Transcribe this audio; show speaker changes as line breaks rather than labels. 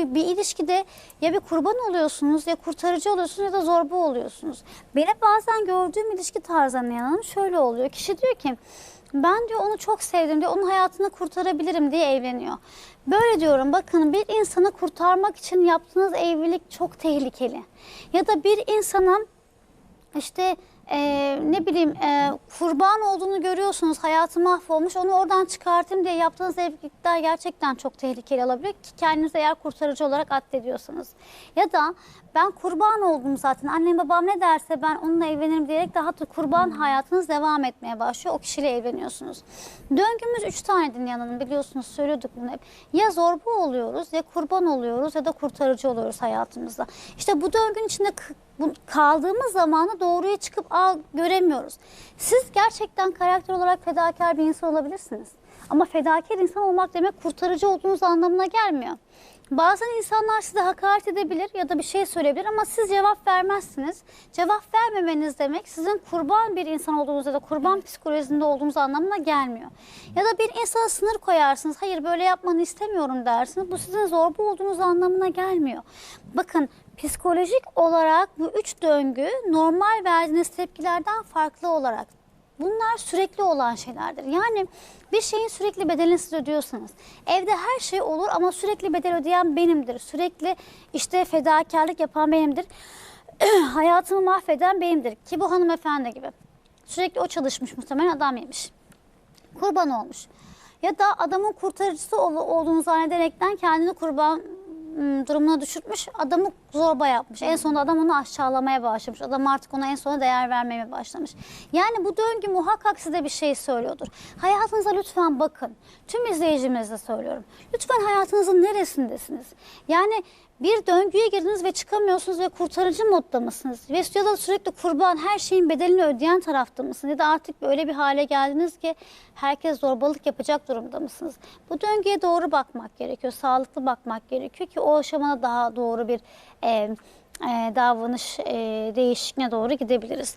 Çünkü bir ilişkide ya bir kurban oluyorsunuz ya kurtarıcı oluyorsunuz ya da zorba oluyorsunuz. Benim bazen gördüğüm ilişki tarzlarına inanan şöyle oluyor. Kişi diyor ki ben diyor onu çok sevdim diyor onun hayatını kurtarabilirim diye evleniyor. Böyle diyorum bakın bir insanı kurtarmak için yaptığınız evlilik çok tehlikeli. Ya da bir insana işte eee, ne bileyim eee, kurban olduğunu görüyorsunuz hayatı mahvolmuş onu oradan çıkartayım diye yaptığınız evlilikler gerçekten çok tehlikeli olabilir ki kendinizi eğer kurtarıcı olarak addediyorsanız. Ya da ben kurban oldum zaten annem babam ne derse ben onunla evlenirim diyerek daha da kurban hayatınız devam etmeye başlıyor o kişiyle evleniyorsunuz. Döngümüz üç tane Hanım biliyorsunuz söylüyorduk bunu hep. Ya zorba oluyoruz ya kurban oluyoruz ya da kurtarıcı oluyoruz hayatımızda. İşte bu döngünün içinde bu- kaldığımız zamanı doğruya çıkıp Aa, göremiyoruz. Siz gerçekten karakter olarak fedakar bir insan olabilirsiniz. Ama fedakar insan olmak demek kurtarıcı olduğunuz anlamına gelmiyor. Bazen insanlar size hakaret edebilir ya da bir şey söyleyebilir ama siz cevap vermezsiniz. Cevap vermemeniz demek sizin kurban bir insan olduğunuz ya da kurban psikolojisinde olduğunuz anlamına gelmiyor. Ya da bir insana sınır koyarsınız. Hayır böyle yapmanı istemiyorum dersiniz. Bu sizin zorba olduğunuz anlamına gelmiyor. Bakın psikolojik olarak bu üç döngü normal verdiğiniz tepkilerden farklı olarak Bunlar sürekli olan şeylerdir. Yani bir şeyin sürekli bedelini siz ödüyorsanız, evde her şey olur ama sürekli bedel ödeyen benimdir. Sürekli işte fedakarlık yapan benimdir. Hayatımı mahveden benimdir. Ki bu hanımefendi gibi. Sürekli o çalışmış muhtemelen adam yemiş. Kurban olmuş. Ya da adamın kurtarıcısı ol- olduğunu zannederekten kendini kurban durumuna düşürtmüş. Adamı zorba yapmış. En sonunda adam onu aşağılamaya başlamış. Adam artık ona en sona değer vermeye başlamış. Yani bu döngü muhakkak size bir şey söylüyordur. Hayatınıza lütfen bakın. Tüm izleyicimize söylüyorum. Lütfen hayatınızın neresindesiniz? Yani bir döngüye girdiniz ve çıkamıyorsunuz ve kurtarıcı modda mısınız? Ve ya da sürekli kurban her şeyin bedelini ödeyen tarafta mısınız? Ya da artık böyle bir hale geldiniz ki herkes zorbalık yapacak durumda mısınız? Bu döngüye doğru bakmak gerekiyor. Sağlıklı bakmak gerekiyor ki o aşamada daha doğru bir e, e, davranış e, değişikliğine doğru gidebiliriz.